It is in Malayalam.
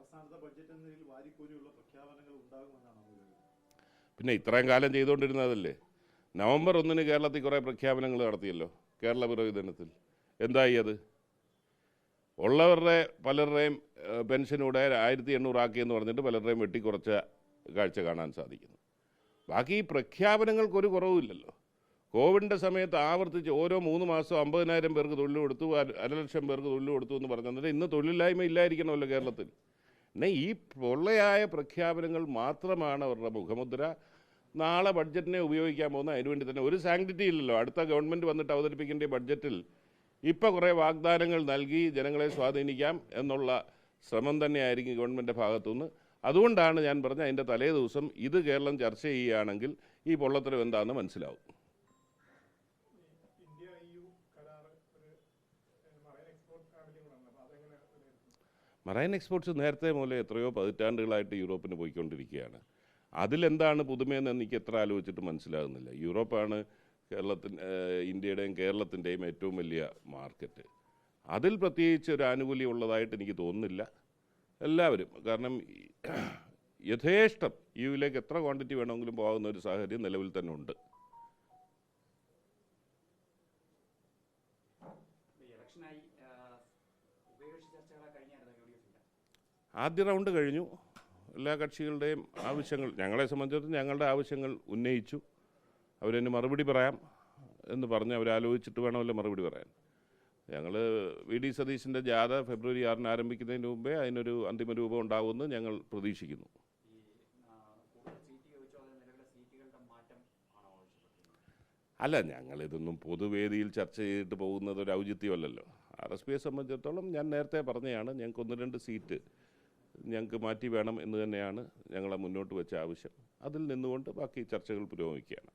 അവസാനത്തെ ബഡ്ജറ്റ് എന്ന നിലയിൽ വാരിക്കോരിയുള്ള പ്രഖ്യാപനങ്ങൾ ഉണ്ടാകുമെന്നാണ് പിന്നെ ഇത്രയും കാലം ചെയ്തുകൊണ്ടിരുന്നതല്ലേ? നവംബർ ഒന്നിന് കേരളത്തിൽ കുറേ പ്രഖ്യാപനങ്ങൾ നടത്തിയല്ലോ കേരള പിറവി ദിനത്തിൽ. എന്തായി അത്? ഉള്ളവരുടെ പലരുടെയും പെൻഷനൂടെ ആയിരത്തി എണ്ണൂറാക്കിയെന്ന് പറഞ്ഞിട്ട് പലരുടെയും വെട്ടിക്കുറച്ച കാഴ്ച കാണാൻ സാധിക്കുന്നു. ബാക്കി ഈ പ്രഖ്യാപനങ്ങൾക്കൊരു കുറവുമില്ലല്ലോ. കോവിഡിന്റെ സമയത്ത് ആവർത്തിച്ച് ഓരോ മൂന്ന് മാസം അമ്പതിനായിരം പേർക്ക് തൊഴിൽ കൊടുത്തു അര ലക്ഷം പേർക്ക് തൊഴിൽ കൊടുത്തു എന്ന് പറഞ്ഞിട്ട് ഇന്ന് തൊഴിലില്ലായ്മ ഇല്ലായിരിക്കണമല്ലോ കേരളത്തിൽ. പിന്നെ ഈ പൊള്ളയായ പ്രഖ്യാപനങ്ങൾ മാത്രമാണ് അവരുടെ മുഖമുദ്ര. നാളെ ബഡ്ജറ്റിനെ ഉപയോഗിക്കാൻ പോകുന്ന അതിനുവേണ്ടി തന്നെ ഒരു സാങ്ക്ടിറ്റി ഇല്ലല്ലോ. അടുത്ത ഗവൺമെന്റ് വന്നിട്ട് അവതരിപ്പിക്കേണ്ട ബഡ്ജറ്റിൽ ഇപ്പോൾ കുറേ വാഗ്ദാനങ്ങൾ നൽകി ജനങ്ങളെ സ്വാധീനിക്കാം എന്നുള്ള ശ്രമം തന്നെയായിരിക്കും ഗവൺമെന്റിന്റെ ഭാഗത്തുനിന്ന്. അതുകൊണ്ടാണ് ഞാൻ പറഞ്ഞത് അതിന്റെ തലേ ദിവസം ഇത് കേരളം ചർച്ച ചെയ്യുകയാണെങ്കിൽ ഈ പൊള്ളത്തരം എന്താണെന്ന് മനസ്സിലാവും. ഇന്ത്യ മറൈൻ എക്സ്പോർട്സ് നേരത്തെ മുതലേ എത്രയോ പതിറ്റാണ്ടുകളായിട്ട് യൂറോപ്പിന് പോയിക്കൊണ്ടിരിക്കുകയാണ്. അതിലെന്താണ് പുതുമയെന്ന് എനിക്ക് എത്ര ആലോചിച്ചിട്ട് മനസ്സിലാകുന്നില്ല. യൂറോപ്പാണ് കേരളത്തിന് ഏഹ്, ഇന്ത്യയുടെയും കേരളത്തിന്റെയും ഏറ്റവും വലിയ മാർക്കറ്റ്. അതിൽ പ്രത്യേകിച്ച് ഒരു ആനുകൂല്യം ഉള്ളതായിട്ട് എനിക്ക് തോന്നുന്നില്ല. എല്ലാവരും കാരണം യഥേഷ്ടം യുവിലേക്ക് എത്ര ക്വാണ്ടിറ്റി വേണമെങ്കിലും പോകുന്ന ഒരു സാഹചര്യം നിലവിൽ തന്നെ ഉണ്ട്. ഇലക്ഷനായി ആദ്യ റൗണ്ട് കഴിഞ്ഞു. എല്ലാ കക്ഷികളുടെയും ആവശ്യങ്ങൾ ഞങ്ങളെ സംബന്ധിച്ചിടത്തോളം ഞങ്ങളുടെ ആവശ്യങ്ങൾ ഉന്നയിച്ചു. അവരതിന് മറുപടി പറയാം എന്ന് പറഞ്ഞ് അവരാലോചിച്ചിട്ട് വേണമല്ലോ മറുപടി പറയാൻ. ഞങ്ങൾ വി. ഡി. സതീശിന്റെ ജാഥ ഫെബ്രുവരി ആറിന് ആരംഭിക്കുന്നതിന് മുമ്പേ അതിനൊരു അന്തിമ രൂപം ഉണ്ടാകുമെന്ന് ഞങ്ങൾ പ്രതീക്ഷിക്കുന്നു. അല്ല ഞങ്ങളിതൊന്നും പൊതുവേദിയിൽ ചർച്ച ചെയ്തിട്ട് പോകുന്നത് ഒരു ഔചിത്യമല്ലല്ലോ. ആർ എസ് പിയെ സംബന്ധിച്ചിടത്തോളം ഞാൻ നേരത്തെ പറഞ്ഞതാണ് ഞങ്ങൾക്ക് ഒന്ന് രണ്ട് സീറ്റ് ഞങ്ങൾക്ക് മാറ്റി വേണം എന്ന് തന്നെയാണ് ഞങ്ങളെ മുന്നോട്ട് വെച്ച ആവശ്യം. അതിൽ നിന്നുകൊണ്ട് ബാക്കി ചർച്ചകൾ പുരോഗമിക്കുകയാണ്.